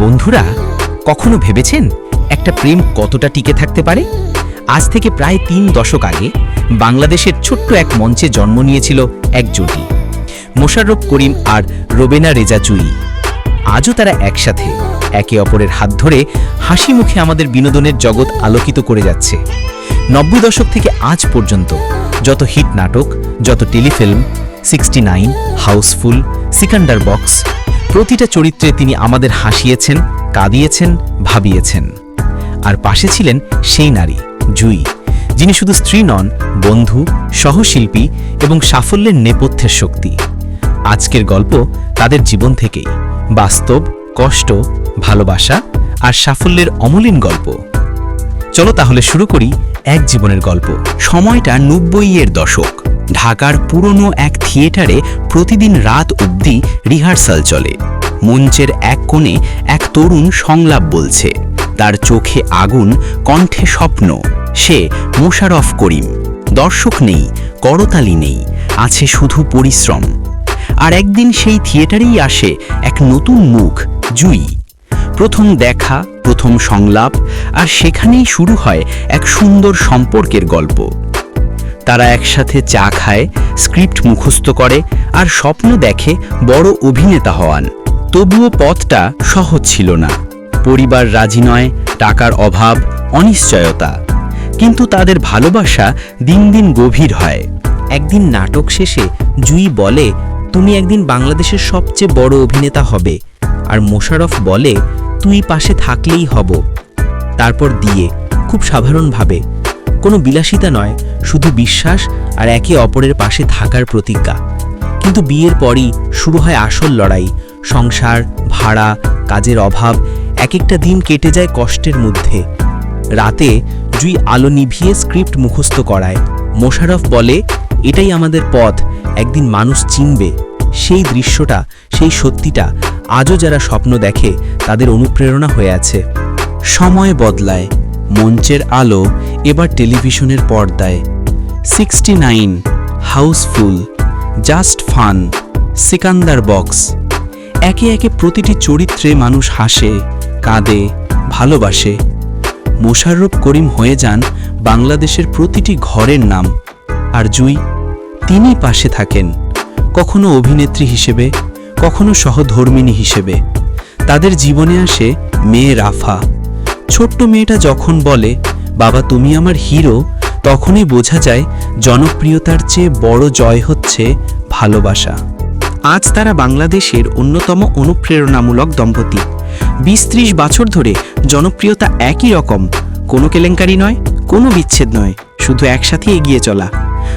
বন্ধুরা, কখনো ভেবেছেন একটা প্রেম কতটা টিকে থাকতে পারে? আজ থেকে প্রায় তিন দশক আগে বাংলাদেশের ছোট্ট এক মঞ্চে জন্ম নিয়েছিল এক জুটি, মোশাররফ করিম আর রোবেনা রেজা চুই। আজও তারা একসাথে একে অপরের হাত ধরে হাসি মুখে আমাদের বিনোদনের জগৎ আলোকিত করে যাচ্ছে। নব্বই দশক থেকে আজ পর্যন্ত যত হিট নাটক, যত telefilm, sixty nine, housefull Sikandar box প্রতিটা চরিত্রে তিনি আমাদের হাসিয়েছেন, কাঁদিয়েছেন, ভাবিয়েছেন। আর পাশে ছিলেন সেই নারী, জুই, যিনি শুধু স্ত্রী নন, বন্ধু, সহশিল্পী এবং সাফল্যের নেপথ্যের শক্তি। আজকের গল্প তাদের জীবন থেকেই, বাস্তব, কষ্ট, ভালোবাসা আর সাফল্যের অমলিন গল্প। চলো তাহলে শুরু করি এক জীবনের গল্প। সময়টা নব্বইয়ের দশক। ঢাকার পুরনো এক থিয়েটারে প্রতিদিন রাত অবধি রিহার্সাল চলে। মঞ্চের এক কোণে এক তরুণ সংলাপ বলছে, তার চোখে আগুন, কণ্ঠে স্বপ্ন। সে মোশারফ করিম। দর্শক নেই, করতালি নেই, আছে শুধু পরিশ্রম। আর একদিন সেই থিয়েটারেই আসে এক নতুন মুখ, জুই। প্রথম দেখা, প্রথম সংলাপ, আর সেখানেই শুরু হয় এক সুন্দর সম্পর্কের গল্প। তারা একসাথে চা খায়, স্ক্রিপ্ট মুখস্থ করে, আর স্বপ্ন দেখে বড় অভিনেতা হওয়ান। তবুও পথটা সহজ ছিল না। পরিবার রাজি নয়, টাকার অভাব, অনিশ্চয়তা। কিন্তু তাদের ভালোবাসা দিন দিন গভীর হয়। একদিন নাটক শেষে জুই বলে, তুমি একদিন বাংলাদেশের সবচেয়ে বড় অভিনেতা হবে। আর মোশারফ বলে, তুই পাশে থাকলেই হব। তারপর দিয়ে, খুব সাধারণভাবে। কোনো বিলাসিতা নয়, শুধু বিশ্বাস আর একে অপরের পাশে থাকার প্রতিজ্ঞা। কিন্তু বিয়ের পরই শুরু হয় আসল লড়াই। সংসার, ভাড়া, কাজের অভাব এক একটা দিন কেটে যায় কষ্টের মধ্যে। রাতে জুই আলো নিভিয়ে স্ক্রিপ্ট মুখস্থ করায়। মোশারফ বলে, এটাই আমাদের পথ, একদিন মানুষ চিনবে। সেই দৃশ্যটা, সেই সত্যিটা, আজও যারা স্বপ্ন দেখে, তাদের অনুপ্রেরণা হয়ে আছে। সময় বদলায়, মঞ্চের আলো এবার টেলিভিশনের পর্দায়। Sixty nine, housefull. Just fun, Sikandar box. একে একে প্রতিটি চরিত্রে মানুষ হাসে, কাঁদে, ভালোবাসে। মোশাররফ করিম হয়ে যান বাংলাদেশের প্রতিটি ঘরের নাম। আর জুই তিনি পাশে থাকেন, কখনো অভিনেত্রী হিসেবে, কখনো সহধর্মিণী হিসেবে। তাদের জীবনে আসে মেয়ে রাফা। ছোট্ট মেয়েটা যখন বলে, বাবা, তুমি আমার হিরো তখনই বোঝা যায় জনপ্রিয়তার চেয়ে বড় জয় হচ্ছে ভালোবাসা। আজ তারা বাংলাদেশের অন্যতম অনুপ্রেরণামূলক দম্পতি। বিশ ত্রিশ বছর ধরে জনপ্রিয়তা একই রকম, কোনো কেলেঙ্কারি নয়, কোনো বিচ্ছেদ নয়, শুধু একসাথে এগিয়ে চলা।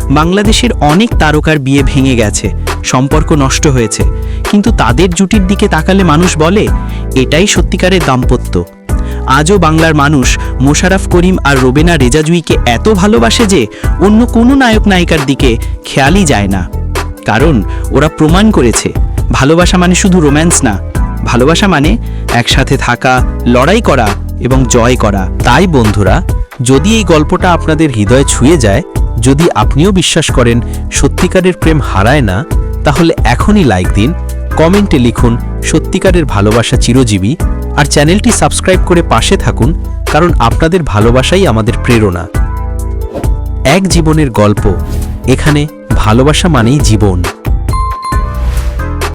বাংলাদেশের অনেক তারকার বিয়ে ভেঙে গেছে, সম্পর্ক নষ্ট হয়েছে, কিন্তু তাদের জুটির দিকে তাকালে মানুষ বলে, এটাই সত্যিকারের দাম্পত্য। আজও বাংলার মানুষ মোশারফ করিম আর রোবেনা রেজাজুইকে এত ভালোবাসে যে অন্য কোনো নায়ক নায়িকার দিকে খেয়ালই যায় না। কারণ ওরা প্রমাণ করেছে, ভালোবাসা মানে শুধু রোম্যান্স না, ভালোবাসা মানে একসাথে থাকা, লড়াই করা এবং জয় করা। তাই বন্ধুরা, যদি এই গল্পটা আপনাদের হৃদয়ে ছুঁয়ে যায়, যদি আপনিও বিশ্বাস করেন সত্যিকারের প্রেম হারায় না, তাহলে এখনই লাইক দিন, কমেন্টে লিখুন সত্যিকারের ভালোবাসা চিরজীবী। আর চ্যানেলটি সাবস্ক্রাইব করে পাশে থাকুন, কারণ আপনাদের ভালোবাসাই আমাদের প্রেরণা। এক জীবনের গল্প, এখানে ভালোবাসা মানেই জীবন।